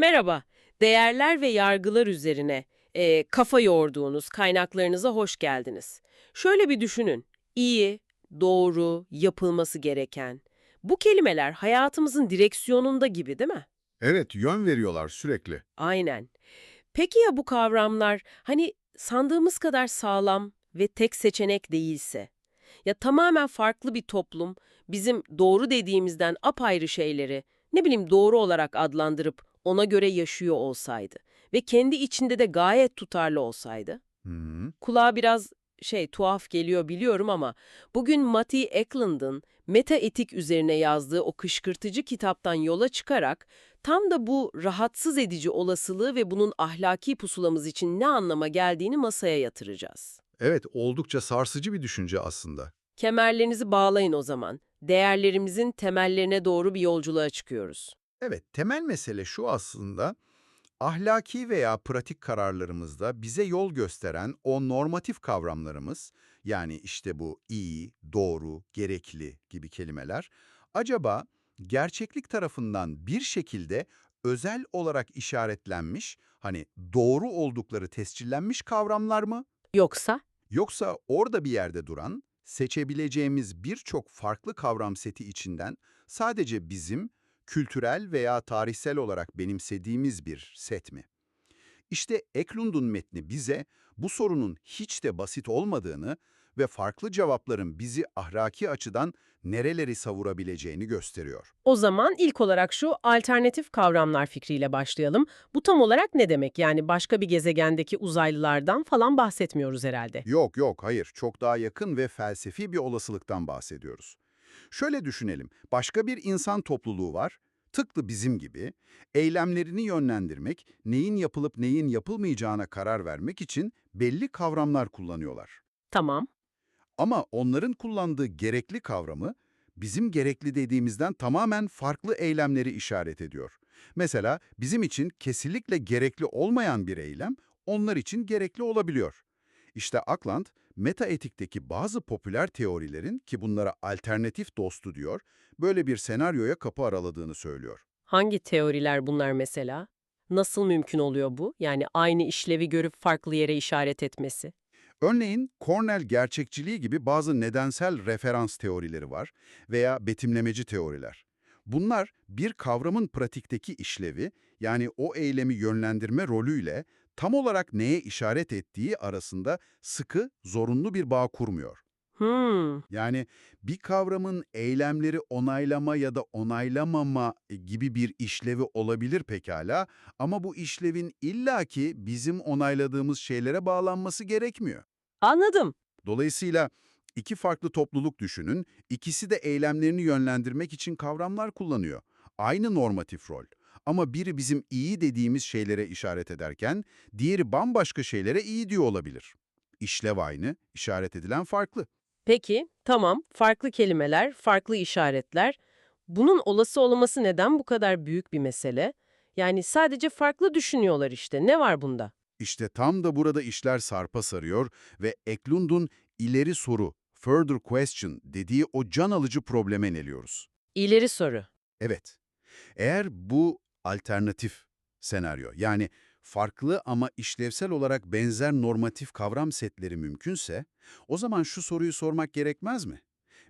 Merhaba, değerler ve yargılar üzerine e, kafa yorduğunuz kaynaklarınıza hoş geldiniz. Şöyle bir düşünün, iyi, doğru, yapılması gereken. Bu kelimeler hayatımızın direksiyonunda gibi değil mi? Evet, yön veriyorlar sürekli. Aynen. Peki ya bu kavramlar hani sandığımız kadar sağlam ve tek seçenek değilse? Ya tamamen farklı bir toplum bizim doğru dediğimizden apayrı şeyleri ne bileyim doğru olarak adlandırıp ona göre yaşıyor olsaydı ve kendi içinde de gayet tutarlı olsaydı? -hı. Kulağa biraz şey tuhaf geliyor biliyorum ama bugün Matty Eklund'ın meta etik üzerine yazdığı o kışkırtıcı kitaptan yola çıkarak tam da bu rahatsız edici olasılığı ve bunun ahlaki pusulamız için ne anlama geldiğini masaya yatıracağız. Evet, oldukça sarsıcı bir düşünce aslında. Kemerlerinizi bağlayın o zaman. Değerlerimizin temellerine doğru bir yolculuğa çıkıyoruz. Evet, temel mesele şu aslında, ahlaki veya pratik kararlarımızda bize yol gösteren o normatif kavramlarımız, yani işte bu iyi, doğru, gerekli gibi kelimeler, acaba gerçeklik tarafından bir şekilde özel olarak işaretlenmiş, hani doğru oldukları tescillenmiş kavramlar mı? Yoksa? Yoksa orada bir yerde duran, seçebileceğimiz birçok farklı kavram seti içinden sadece bizim kültürel veya tarihsel olarak benimsediğimiz bir set mi? İşte Eklund'un metni bize bu sorunun hiç de basit olmadığını ve farklı cevapların bizi ahlaki açıdan nereleri savurabileceğini gösteriyor. O zaman ilk olarak şu alternatif kavramlar fikriyle başlayalım. Bu tam olarak ne demek? Yani başka bir gezegendeki uzaylılardan falan bahsetmiyoruz herhalde. Yok yok hayır çok daha yakın ve felsefi bir olasılıktan bahsediyoruz. Şöyle düşünelim, başka bir insan topluluğu var, tıklı bizim gibi, eylemlerini yönlendirmek, neyin yapılıp neyin yapılmayacağına karar vermek için belli kavramlar kullanıyorlar. Tamam. Ama onların kullandığı gerekli kavramı, bizim gerekli dediğimizden tamamen farklı eylemleri işaret ediyor. Mesela bizim için kesinlikle gerekli olmayan bir eylem, onlar için gerekli olabiliyor. İşte Akland, metaetikteki bazı popüler teorilerin ki bunlara alternatif dostu diyor, böyle bir senaryoya kapı araladığını söylüyor. Hangi teoriler bunlar mesela? Nasıl mümkün oluyor bu? Yani aynı işlevi görüp farklı yere işaret etmesi. Örneğin Cornell gerçekçiliği gibi bazı nedensel referans teorileri var veya betimlemeci teoriler. Bunlar bir kavramın pratikteki işlevi, yani o eylemi yönlendirme rolüyle tam olarak neye işaret ettiği arasında sıkı, zorunlu bir bağ kurmuyor. Hmm. Yani bir kavramın eylemleri onaylama ya da onaylamama gibi bir işlevi olabilir pekala ama bu işlevin illaki bizim onayladığımız şeylere bağlanması gerekmiyor. Anladım. Dolayısıyla iki farklı topluluk düşünün, ikisi de eylemlerini yönlendirmek için kavramlar kullanıyor. Aynı normatif rol. Ama biri bizim iyi dediğimiz şeylere işaret ederken, diğeri bambaşka şeylere iyi diyor olabilir. İşlev aynı, işaret edilen farklı. Peki, tamam. Farklı kelimeler, farklı işaretler. Bunun olası olması neden bu kadar büyük bir mesele? Yani sadece farklı düşünüyorlar işte. Ne var bunda? İşte tam da burada işler sarpa sarıyor ve Eklund'un ileri soru, further question dediği o can alıcı probleme ineliyoruz. İleri soru. Evet, eğer bu alternatif senaryo yani farklı ama işlevsel olarak benzer normatif kavram setleri mümkünse, o zaman şu soruyu sormak gerekmez mi?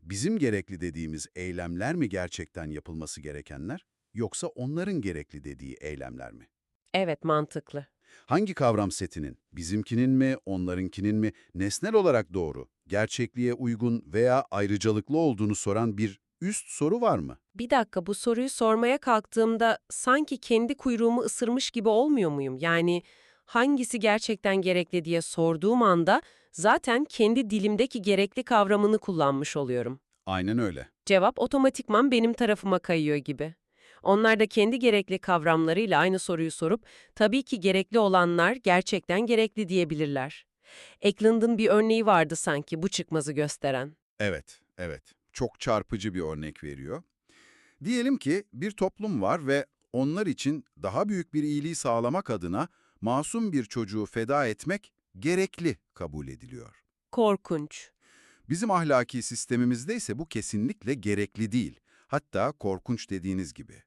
Bizim gerekli dediğimiz eylemler mi gerçekten yapılması gerekenler, yoksa onların gerekli dediği eylemler mi? Evet, mantıklı. Hangi kavram setinin, bizimkinin mi, onlarınkinin mi, nesnel olarak doğru, gerçekliğe uygun veya ayrıcalıklı olduğunu soran bir üst soru var mı? Bir dakika bu soruyu sormaya kalktığımda sanki kendi kuyruğumu ısırmış gibi olmuyor muyum? Yani hangisi gerçekten gerekli diye sorduğum anda zaten kendi dilimdeki gerekli kavramını kullanmış oluyorum. Aynen öyle. Cevap otomatikman benim tarafıma kayıyor gibi. Onlar da kendi gerekli kavramlarıyla aynı soruyu sorup tabii ki gerekli olanlar gerçekten gerekli diyebilirler. Eklund'un bir örneği vardı sanki bu çıkmazı gösteren. Evet, evet. Çok çarpıcı bir örnek veriyor. Diyelim ki bir toplum var ve onlar için daha büyük bir iyiliği sağlamak adına masum bir çocuğu feda etmek gerekli kabul ediliyor. Korkunç. Bizim ahlaki sistemimizde ise bu kesinlikle gerekli değil. Hatta korkunç dediğiniz gibi.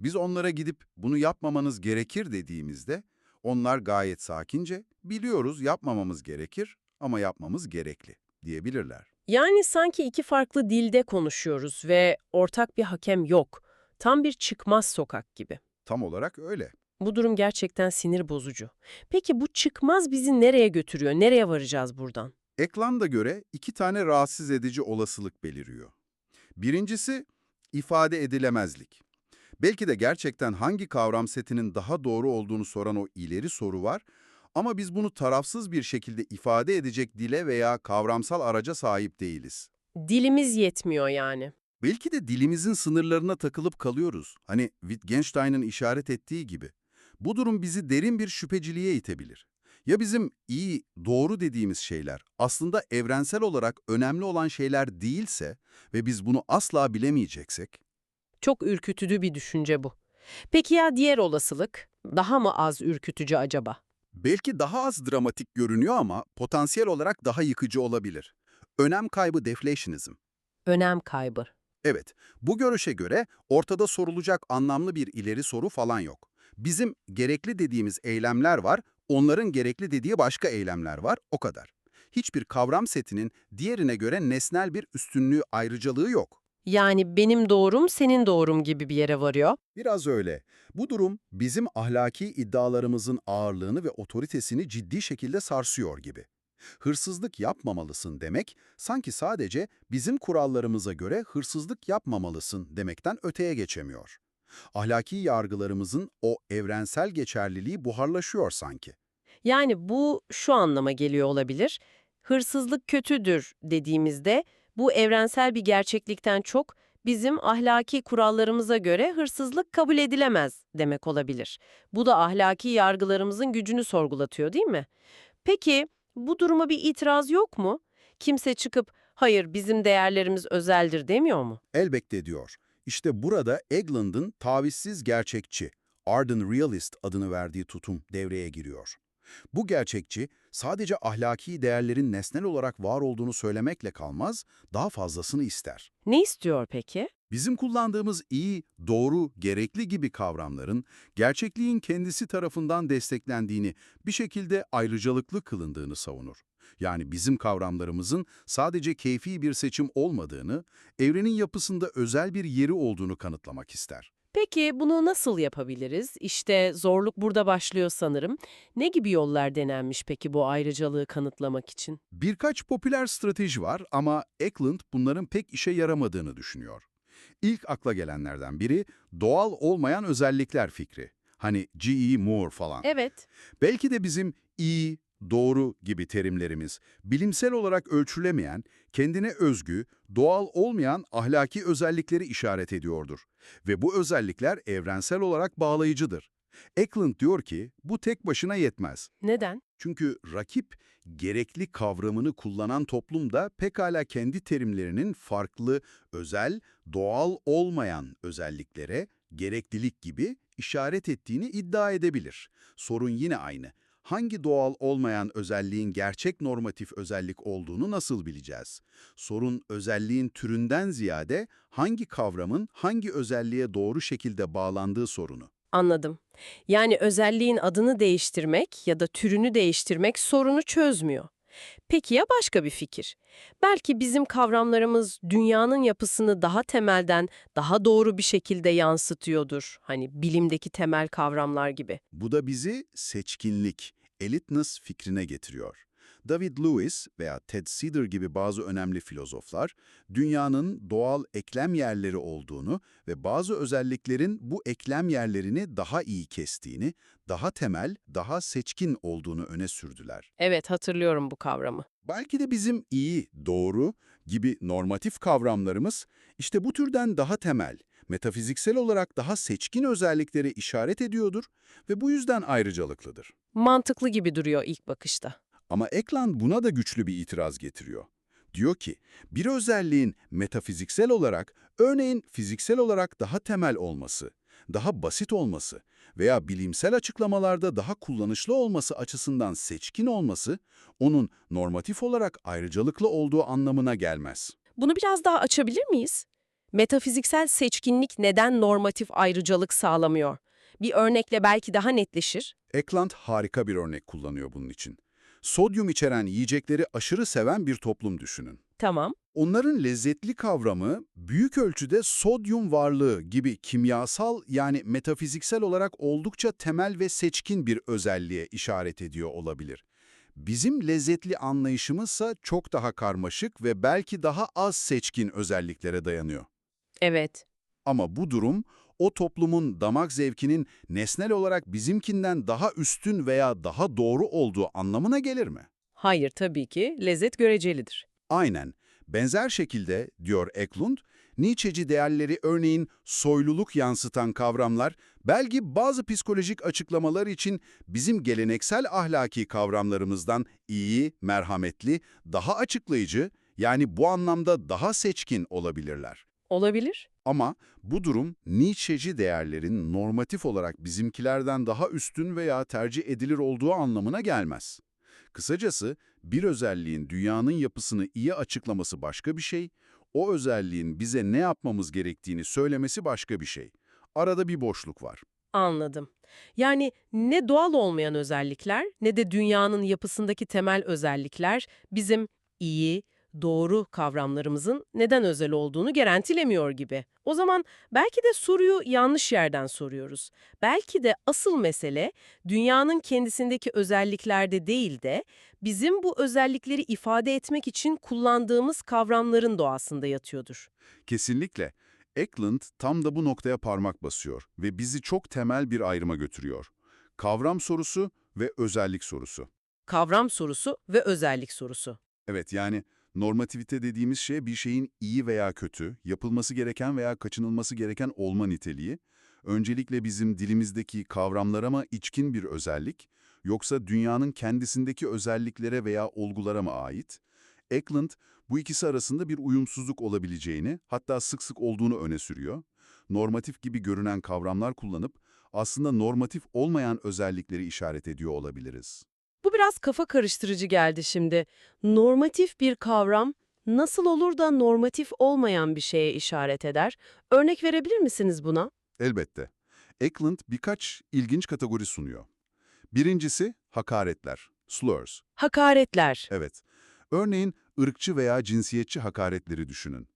Biz onlara gidip bunu yapmamanız gerekir dediğimizde onlar gayet sakince biliyoruz yapmamamız gerekir ama yapmamız gerekli diyebilirler. Yani sanki iki farklı dilde konuşuyoruz ve ortak bir hakem yok. Tam bir çıkmaz sokak gibi. Tam olarak öyle. Bu durum gerçekten sinir bozucu. Peki bu çıkmaz bizi nereye götürüyor? Nereye varacağız buradan? Ekland'a göre iki tane rahatsız edici olasılık beliriyor. Birincisi ifade edilemezlik. Belki de gerçekten hangi kavram setinin daha doğru olduğunu soran o ileri soru var ama biz bunu tarafsız bir şekilde ifade edecek dile veya kavramsal araca sahip değiliz. Dilimiz yetmiyor yani. Belki de dilimizin sınırlarına takılıp kalıyoruz. Hani Wittgenstein'ın işaret ettiği gibi. Bu durum bizi derin bir şüpheciliğe itebilir. Ya bizim iyi, doğru dediğimiz şeyler aslında evrensel olarak önemli olan şeyler değilse ve biz bunu asla bilemeyeceksek? Çok ürkütücü bir düşünce bu. Peki ya diğer olasılık? Daha mı az ürkütücü acaba? Belki daha az dramatik görünüyor ama potansiyel olarak daha yıkıcı olabilir. Önem kaybı deflationizm. Önem kaybı. Evet, bu görüşe göre ortada sorulacak anlamlı bir ileri soru falan yok. Bizim gerekli dediğimiz eylemler var, onların gerekli dediği başka eylemler var, o kadar. Hiçbir kavram setinin diğerine göre nesnel bir üstünlüğü ayrıcalığı yok. Yani benim doğrum senin doğrum gibi bir yere varıyor. Biraz öyle. Bu durum bizim ahlaki iddialarımızın ağırlığını ve otoritesini ciddi şekilde sarsıyor gibi. Hırsızlık yapmamalısın demek, sanki sadece bizim kurallarımıza göre hırsızlık yapmamalısın demekten öteye geçemiyor. Ahlaki yargılarımızın o evrensel geçerliliği buharlaşıyor sanki. Yani bu şu anlama geliyor olabilir. Hırsızlık kötüdür dediğimizde bu evrensel bir gerçeklikten çok bizim ahlaki kurallarımıza göre hırsızlık kabul edilemez demek olabilir. Bu da ahlaki yargılarımızın gücünü sorgulatıyor değil mi? Peki bu duruma bir itiraz yok mu? Kimse çıkıp hayır bizim değerlerimiz özeldir demiyor mu? Elbette diyor. İşte burada Egland'ın tavizsiz gerçekçi, ardent realist adını verdiği tutum devreye giriyor. Bu gerçekçi sadece ahlaki değerlerin nesnel olarak var olduğunu söylemekle kalmaz, daha fazlasını ister. Ne istiyor peki? Bizim kullandığımız iyi, doğru, gerekli gibi kavramların gerçekliğin kendisi tarafından desteklendiğini, bir şekilde ayrıcalıklı kılındığını savunur. Yani bizim kavramlarımızın sadece keyfi bir seçim olmadığını, evrenin yapısında özel bir yeri olduğunu kanıtlamak ister. Peki bunu nasıl yapabiliriz? İşte zorluk burada başlıyor sanırım. Ne gibi yollar denenmiş peki bu ayrıcalığı kanıtlamak için? Birkaç popüler strateji var ama Eklund bunların pek işe yaramadığını düşünüyor. İlk akla gelenlerden biri doğal olmayan özellikler fikri. Hani G.E. Moore falan. Evet. Belki de bizim iyi, doğru gibi terimlerimiz bilimsel olarak ölçülemeyen, kendine özgü, doğal olmayan ahlaki özellikleri işaret ediyordur. Ve bu özellikler evrensel olarak bağlayıcıdır. Eklund diyor ki bu tek başına yetmez. Neden? Çünkü rakip gerekli kavramını kullanan toplumda pekala kendi terimlerinin farklı, özel, doğal olmayan özelliklere gereklilik gibi işaret ettiğini iddia edebilir. Sorun yine aynı. Hangi doğal olmayan özelliğin gerçek normatif özellik olduğunu nasıl bileceğiz? Sorun özelliğin türünden ziyade hangi kavramın hangi özelliğe doğru şekilde bağlandığı sorunu. Anladım. Yani özelliğin adını değiştirmek ya da türünü değiştirmek sorunu çözmüyor. Peki ya başka bir fikir? Belki bizim kavramlarımız dünyanın yapısını daha temelden, daha doğru bir şekilde yansıtıyordur. Hani bilimdeki temel kavramlar gibi. Bu da bizi seçkinlik, elitness fikrine getiriyor. David Lewis veya Ted Cedar gibi bazı önemli filozoflar, dünyanın doğal eklem yerleri olduğunu ve bazı özelliklerin bu eklem yerlerini daha iyi kestiğini, daha temel, daha seçkin olduğunu öne sürdüler. Evet hatırlıyorum bu kavramı. Belki de bizim iyi, doğru gibi normatif kavramlarımız işte bu türden daha temel, metafiziksel olarak daha seçkin özelliklere işaret ediyordur ve bu yüzden ayrıcalıklıdır. Mantıklı gibi duruyor ilk bakışta. Ama Ekland buna da güçlü bir itiraz getiriyor. Diyor ki, bir özelliğin metafiziksel olarak, örneğin fiziksel olarak daha temel olması, daha basit olması veya bilimsel açıklamalarda daha kullanışlı olması açısından seçkin olması, onun normatif olarak ayrıcalıklı olduğu anlamına gelmez. Bunu biraz daha açabilir miyiz? Metafiziksel seçkinlik neden normatif ayrıcalık sağlamıyor? Bir örnekle belki daha netleşir. Eckland harika bir örnek kullanıyor bunun için. Sodyum içeren yiyecekleri aşırı seven bir toplum düşünün. Tamam. Onların lezzetli kavramı büyük ölçüde sodyum varlığı gibi kimyasal yani metafiziksel olarak oldukça temel ve seçkin bir özelliğe işaret ediyor olabilir. Bizim lezzetli anlayışımızsa çok daha karmaşık ve belki daha az seçkin özelliklere dayanıyor. Evet. Ama bu durum o toplumun damak zevkinin nesnel olarak bizimkinden daha üstün veya daha doğru olduğu anlamına gelir mi? Hayır tabii ki. Lezzet görecelidir. Aynen. Benzer şekilde, diyor Eklund, Nietzscheci değerleri örneğin soyluluk yansıtan kavramlar, belki bazı psikolojik açıklamalar için bizim geleneksel ahlaki kavramlarımızdan iyi, merhametli, daha açıklayıcı, yani bu anlamda daha seçkin olabilirler. Olabilir. Ama bu durum Nietzscheci değerlerin normatif olarak bizimkilerden daha üstün veya tercih edilir olduğu anlamına gelmez. Kısacası bir özelliğin dünyanın yapısını iyi açıklaması başka bir şey, o özelliğin bize ne yapmamız gerektiğini söylemesi başka bir şey. Arada bir boşluk var. Anladım. Yani ne doğal olmayan özellikler ne de dünyanın yapısındaki temel özellikler bizim iyi, doğru kavramlarımızın neden özel olduğunu garantilemiyor gibi. O zaman belki de soruyu yanlış yerden soruyoruz. Belki de asıl mesele dünyanın kendisindeki özelliklerde değil de bizim bu özellikleri ifade etmek için kullandığımız kavramların doğasında yatıyordur. Kesinlikle. Eklund tam da bu noktaya parmak basıyor ve bizi çok temel bir ayrıma götürüyor. Kavram sorusu ve özellik sorusu. Kavram sorusu ve özellik sorusu. Evet yani normativite dediğimiz şey bir şeyin iyi veya kötü, yapılması gereken veya kaçınılması gereken olma niteliği, öncelikle bizim dilimizdeki kavramlara mı içkin bir özellik, yoksa dünyanın kendisindeki özelliklere veya olgulara mı ait? Eklund bu ikisi arasında bir uyumsuzluk olabileceğini, hatta sık sık olduğunu öne sürüyor. Normatif gibi görünen kavramlar kullanıp aslında normatif olmayan özellikleri işaret ediyor olabiliriz. Biraz kafa karıştırıcı geldi şimdi. Normatif bir kavram nasıl olur da normatif olmayan bir şeye işaret eder? Örnek verebilir misiniz buna? Elbette. Eklund birkaç ilginç kategori sunuyor. Birincisi hakaretler, slurs. Hakaretler. Evet. Örneğin ırkçı veya cinsiyetçi hakaretleri düşünün.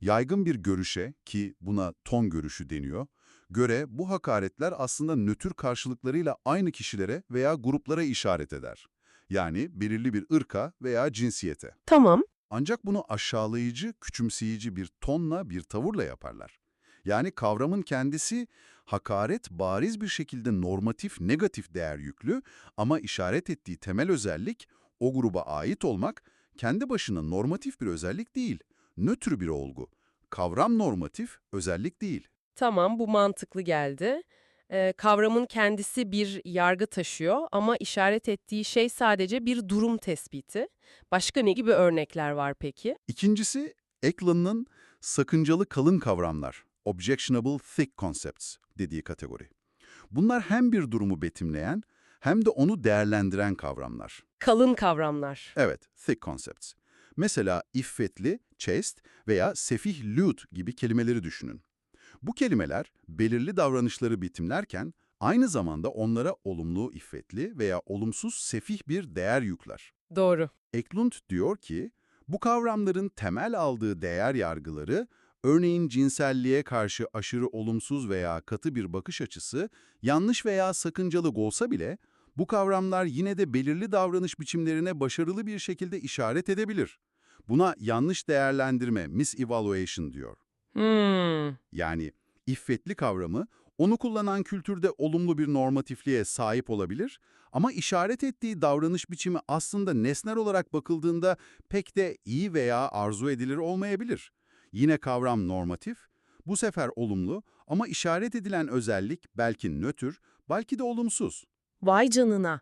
Yaygın bir görüşe ki buna ton görüşü deniyor, göre bu hakaretler aslında nötr karşılıklarıyla aynı kişilere veya gruplara işaret eder. Yani belirli bir ırka veya cinsiyete. Tamam. Ancak bunu aşağılayıcı, küçümseyici bir tonla, bir tavırla yaparlar. Yani kavramın kendisi hakaret bariz bir şekilde normatif, negatif değer yüklü ama işaret ettiği temel özellik o gruba ait olmak kendi başına normatif bir özellik değil, nötr bir olgu. Kavram normatif, özellik değil. Tamam bu mantıklı geldi. Ee, kavramın kendisi bir yargı taşıyor ama işaret ettiği şey sadece bir durum tespiti. Başka ne gibi örnekler var peki? İkincisi, Eklund'un sakıncalı kalın kavramlar, objectionable thick concepts dediği kategori. Bunlar hem bir durumu betimleyen hem de onu değerlendiren kavramlar. Kalın kavramlar. Evet, thick concepts. Mesela iffetli, chaste veya sefih lewd gibi kelimeleri düşünün. Bu kelimeler belirli davranışları betimlerken aynı zamanda onlara olumlu iffetli veya olumsuz sefih bir değer yükler. Doğru. Eklund diyor ki, bu kavramların temel aldığı değer yargıları, örneğin cinselliğe karşı aşırı olumsuz veya katı bir bakış açısı, yanlış veya sakıncalı olsa bile, bu kavramlar yine de belirli davranış biçimlerine başarılı bir şekilde işaret edebilir. Buna yanlış değerlendirme, misevaluation diyor. Hmm. Yani iffetli kavramı, onu kullanan kültürde olumlu bir normatifliğe sahip olabilir ama işaret ettiği davranış biçimi aslında nesnel olarak bakıldığında pek de iyi veya arzu edilir olmayabilir. Yine kavram normatif, bu sefer olumlu ama işaret edilen özellik belki nötr, belki de olumsuz. Vay canına.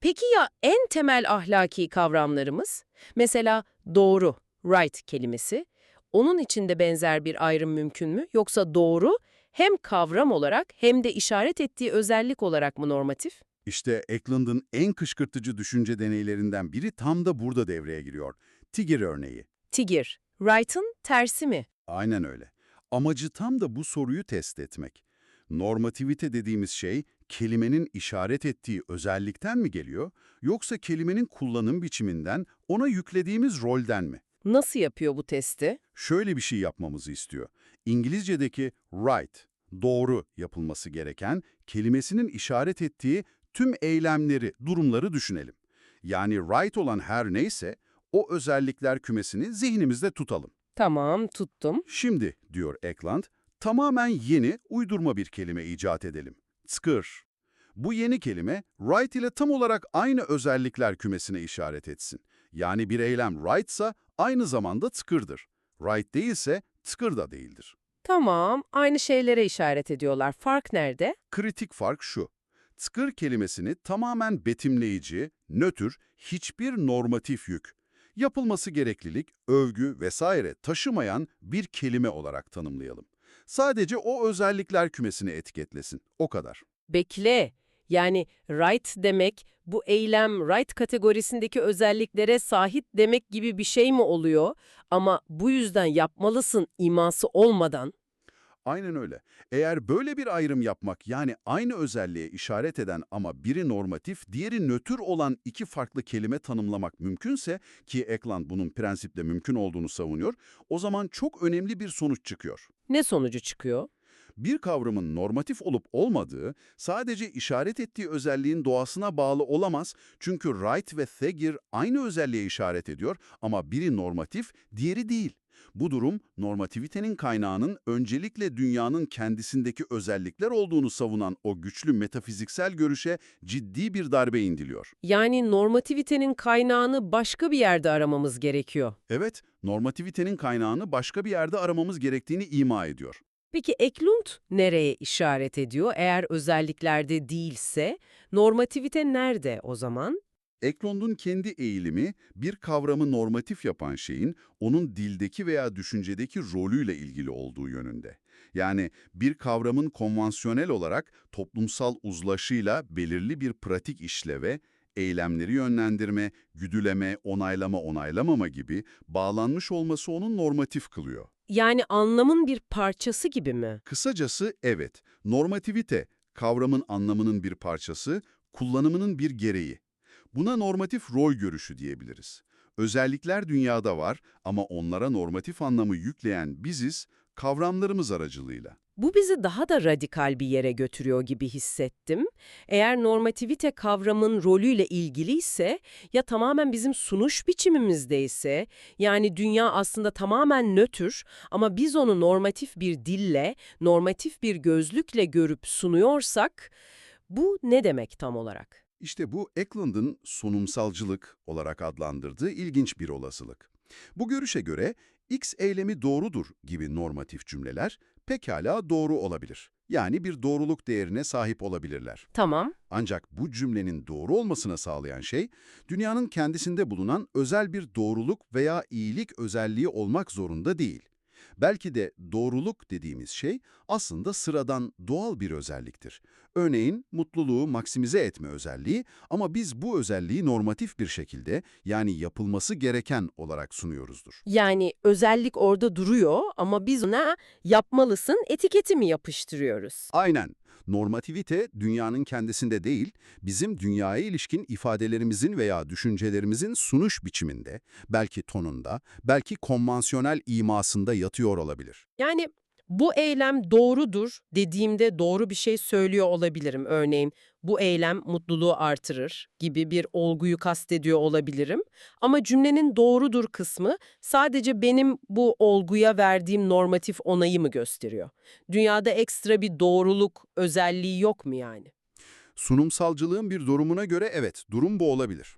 Peki ya en temel ahlaki kavramlarımız? Mesela doğru, right kelimesi. Onun içinde benzer bir ayrım mümkün mü? Yoksa doğru hem kavram olarak hem de işaret ettiği özellik olarak mı normatif? İşte Eklund'un en kışkırtıcı düşünce deneylerinden biri tam da burada devreye giriyor. Tigir örneği. Tigir, right'ın tersi mi? Aynen öyle. Amacı tam da bu soruyu test etmek. Normativite dediğimiz şey kelimenin işaret ettiği özellikten mi geliyor yoksa kelimenin kullanım biçiminden ona yüklediğimiz rolden mi? Nasıl yapıyor bu testi? Şöyle bir şey yapmamızı istiyor. İngilizce'deki right, doğru yapılması gereken kelimesinin işaret ettiği tüm eylemleri, durumları düşünelim. Yani right olan her neyse o özellikler kümesini zihnimizde tutalım. Tamam, tuttum. Şimdi, diyor Ekland, tamamen yeni, uydurma bir kelime icat edelim. Skır. Bu yeni kelime, right ile tam olarak aynı özellikler kümesine işaret etsin. Yani bir eylem rightsa aynı zamanda tıkırdır. Right değilse tıkır da değildir. Tamam, aynı şeylere işaret ediyorlar. Fark nerede? Kritik fark şu. Tıkır kelimesini tamamen betimleyici, nötr, hiçbir normatif yük, yapılması gereklilik, övgü vesaire taşımayan bir kelime olarak tanımlayalım. Sadece o özellikler kümesini etiketlesin. O kadar. Bekle. Yani right demek bu eylem right kategorisindeki özelliklere sahip demek gibi bir şey mi oluyor? Ama bu yüzden yapmalısın iması olmadan. Aynen öyle. Eğer böyle bir ayrım yapmak yani aynı özelliğe işaret eden ama biri normatif, diğeri nötr olan iki farklı kelime tanımlamak mümkünse ki Ekland bunun prensiple mümkün olduğunu savunuyor, o zaman çok önemli bir sonuç çıkıyor. Ne sonucu çıkıyor? Bir kavramın normatif olup olmadığı sadece işaret ettiği özelliğin doğasına bağlı olamaz çünkü Wright ve Thegir aynı özelliğe işaret ediyor ama biri normatif, diğeri değil. Bu durum normativitenin kaynağının öncelikle dünyanın kendisindeki özellikler olduğunu savunan o güçlü metafiziksel görüşe ciddi bir darbe indiriyor. Yani normativitenin kaynağını başka bir yerde aramamız gerekiyor. Evet, normativitenin kaynağını başka bir yerde aramamız gerektiğini ima ediyor. Peki Eklund nereye işaret ediyor? Eğer özelliklerde değilse, normativite nerede o zaman? Eklund'un kendi eğilimi, bir kavramı normatif yapan şeyin onun dildeki veya düşüncedeki rolüyle ilgili olduğu yönünde. Yani bir kavramın konvansiyonel olarak toplumsal uzlaşıyla belirli bir pratik işleve, eylemleri yönlendirme, güdüleme, onaylama, onaylamama gibi bağlanmış olması onun normatif kılıyor. Yani anlamın bir parçası gibi mi? Kısacası evet, normativite, kavramın anlamının bir parçası, kullanımının bir gereği. Buna normatif rol görüşü diyebiliriz. Özellikler dünyada var ama onlara normatif anlamı yükleyen biziz, kavramlarımız aracılığıyla. Bu bizi daha da radikal bir yere götürüyor gibi hissettim. Eğer normativite kavramın rolüyle ilgiliyse ya tamamen bizim sunuş biçimimizdeyse yani dünya aslında tamamen nötr ama biz onu normatif bir dille, normatif bir gözlükle görüp sunuyorsak bu ne demek tam olarak? İşte bu Eklund'un sunumsalcılık olarak adlandırdığı ilginç bir olasılık. Bu görüşe göre X eylemi doğrudur gibi normatif cümleler pekala doğru olabilir. Yani bir doğruluk değerine sahip olabilirler. Tamam. Ancak bu cümlenin doğru olmasına sağlayan şey, dünyanın kendisinde bulunan özel bir doğruluk veya iyilik özelliği olmak zorunda değil. Belki de doğruluk dediğimiz şey aslında sıradan doğal bir özelliktir. Örneğin mutluluğu maksimize etme özelliği ama biz bu özelliği normatif bir şekilde yani yapılması gereken olarak sunuyoruzdur. Yani özellik orada duruyor ama biz ona yapmalısın etiketi mi yapıştırıyoruz? Aynen. Normativite dünyanın kendisinde değil, bizim dünyaya ilişkin ifadelerimizin veya düşüncelerimizin sunuş biçiminde, belki tonunda, belki konvansiyonel imasında yatıyor olabilir. Yani bu eylem doğrudur dediğimde doğru bir şey söylüyor olabilirim. Örneğin bu eylem mutluluğu artırır gibi bir olguyu kastediyor olabilirim. Ama cümlenin doğrudur kısmı sadece benim bu olguya verdiğim normatif onayımı gösteriyor. Dünyada ekstra bir doğruluk özelliği yok mu yani? Sunumsalcılığın bir durumuna göre evet, durum bu olabilir.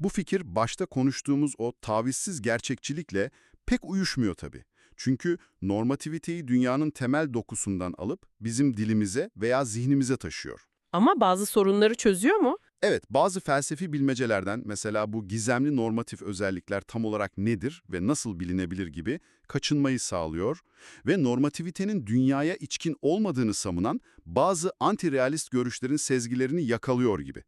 Bu fikir başta konuştuğumuz o tavizsiz gerçekçilikle pek uyuşmuyor tabii. Çünkü normativiteyi dünyanın temel dokusundan alıp bizim dilimize veya zihnimize taşıyor. Ama bazı sorunları çözüyor mu? Evet, bazı felsefi bilmecelerden mesela bu gizemli normatif özellikler tam olarak nedir ve nasıl bilinebilir gibi kaçınmayı sağlıyor ve normativitenin dünyaya içkin olmadığını savunan bazı anti-realist görüşlerin sezgilerini yakalıyor gibi.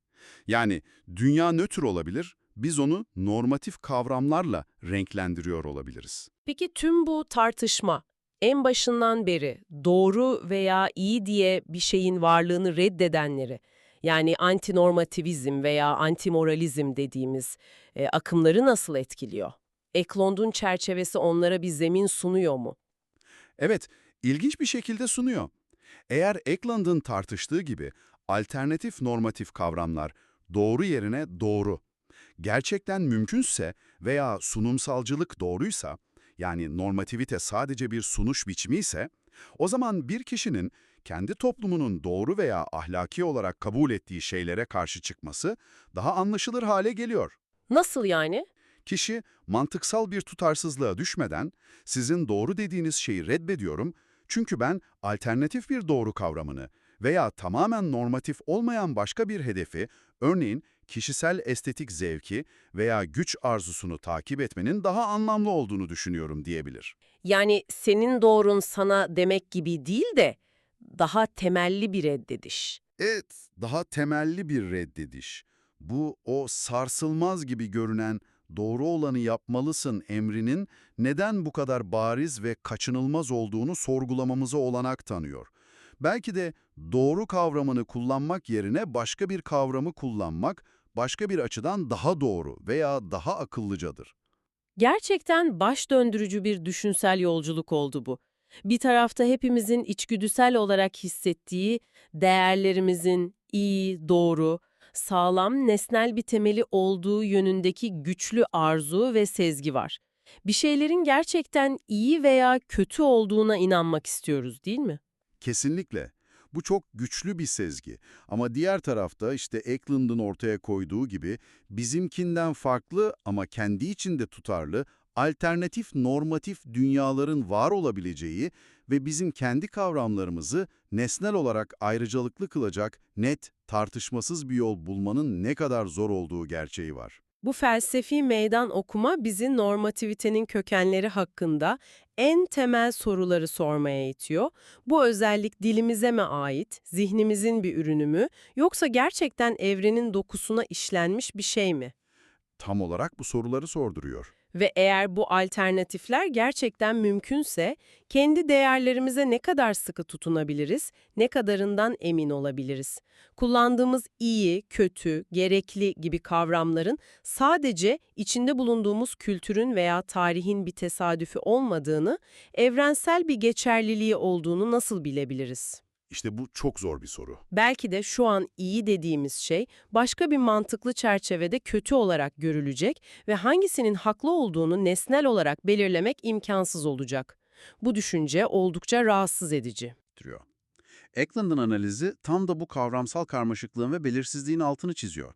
Yani dünya nötr olabilir, Biz onu normatif kavramlarla renklendiriyor olabiliriz. Peki tüm bu tartışma en başından beri doğru veya iyi diye bir şeyin varlığını reddedenleri, yani antinormativizm veya antimoralizm dediğimiz e, akımları nasıl etkiliyor? Eklond'un çerçevesi onlara bir zemin sunuyor mu? Evet, ilginç bir şekilde sunuyor. Eğer Eckland'ın tartıştığı gibi alternatif normatif kavramlar doğru yerine doğru, gerçekten mümkünse veya sunumsalcılık doğruysa, yani normativite sadece bir sunuş biçimi ise, o zaman bir kişinin kendi toplumunun doğru veya ahlaki olarak kabul ettiği şeylere karşı çıkması daha anlaşılır hale geliyor. Nasıl yani? Kişi mantıksal bir tutarsızlığa düşmeden sizin doğru dediğiniz şeyi reddediyorum çünkü ben alternatif bir doğru kavramını veya tamamen normatif olmayan başka bir hedefi, örneğin kişisel estetik zevki veya güç arzusunu takip etmenin daha anlamlı olduğunu düşünüyorum diyebilir. Yani senin doğrun sana demek gibi değil de daha temelli bir reddediş. Evet, daha temelli bir reddediş. Bu o sarsılmaz gibi görünen doğru olanı yapmalısın emrinin neden bu kadar bariz ve kaçınılmaz olduğunu sorgulamamıza olanak tanıyor. Belki de doğru kavramını kullanmak yerine başka bir kavramı kullanmak başka bir açıdan daha doğru veya daha akıllıcadır. Gerçekten baş döndürücü bir düşünsel yolculuk oldu bu. Bir tarafta hepimizin içgüdüsel olarak hissettiği değerlerimizin iyi, doğru, sağlam, nesnel bir temeli olduğu yönündeki güçlü arzu ve sezgi var. Bir şeylerin gerçekten iyi veya kötü olduğuna inanmak istiyoruz değil mi? Kesinlikle. Bu çok güçlü bir sezgi. Ama diğer tarafta işte Eckland'ın ortaya koyduğu gibi bizimkinden farklı ama kendi içinde tutarlı, alternatif normatif dünyaların var olabileceği ve bizim kendi kavramlarımızı nesnel olarak ayrıcalıklı kılacak net, tartışmasız bir yol bulmanın ne kadar zor olduğu gerçeği var. Bu felsefi meydan okuma bizi normativitenin kökenleri hakkında en temel soruları sormaya itiyor. Bu özellik dilimize mi ait, zihnimizin bir ürünü mü, yoksa gerçekten evrenin dokusuna işlenmiş bir şey mi? Tam olarak bu soruları sorduruyor. Ve eğer bu alternatifler gerçekten mümkünse, kendi değerlerimize ne kadar sıkı tutunabiliriz, ne kadarından emin olabiliriz? Kullandığımız iyi, kötü, gerekli gibi kavramların sadece içinde bulunduğumuz kültürün veya tarihin bir tesadüfü olmadığını, evrensel bir geçerliliği olduğunu nasıl bilebiliriz? İşte bu çok zor bir soru. Belki de şu an iyi dediğimiz şey başka bir mantıklı çerçevede kötü olarak görülecek ve hangisinin haklı olduğunu nesnel olarak belirlemek imkansız olacak. Bu düşünce oldukça rahatsız edici. getiriyor. Eckland'ın analizi tam da bu kavramsal karmaşıklığın ve belirsizliğin altını çiziyor.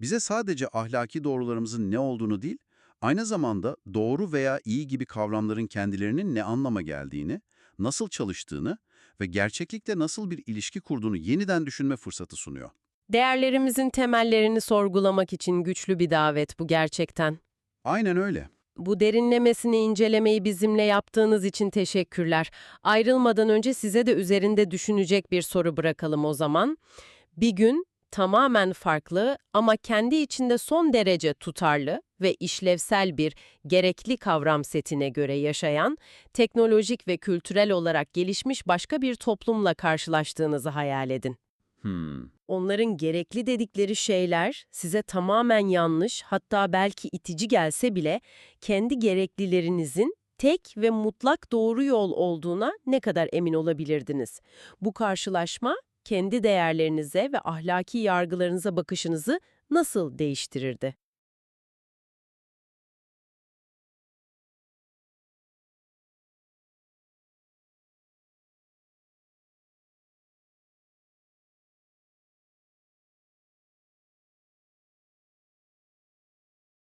Bize sadece ahlaki doğrularımızın ne olduğunu değil, aynı zamanda doğru veya iyi gibi kavramların kendilerinin ne anlama geldiğini, nasıl çalıştığını ve gerçeklikte nasıl bir ilişki kurduğunu yeniden düşünme fırsatı sunuyor. Değerlerimizin temellerini sorgulamak için güçlü bir davet bu gerçekten. Aynen öyle. Bu derinlemesine incelemeyi bizimle yaptığınız için teşekkürler. Ayrılmadan önce size de üzerinde düşünecek bir soru bırakalım o zaman. Bir gün tamamen farklı ama kendi içinde son derece tutarlı ve işlevsel bir gerekli kavram setine göre yaşayan, teknolojik ve kültürel olarak gelişmiş başka bir toplumla karşılaştığınızı hayal edin. Hmm. Onların gerekli dedikleri şeyler size tamamen yanlış, hatta belki itici gelse bile kendi gereklilerinizin tek ve mutlak doğru yol olduğuna ne kadar emin olabilirdiniz? Bu karşılaşma kendi değerlerinize ve ahlaki yargılarınıza bakışınızı nasıl değiştirirdi?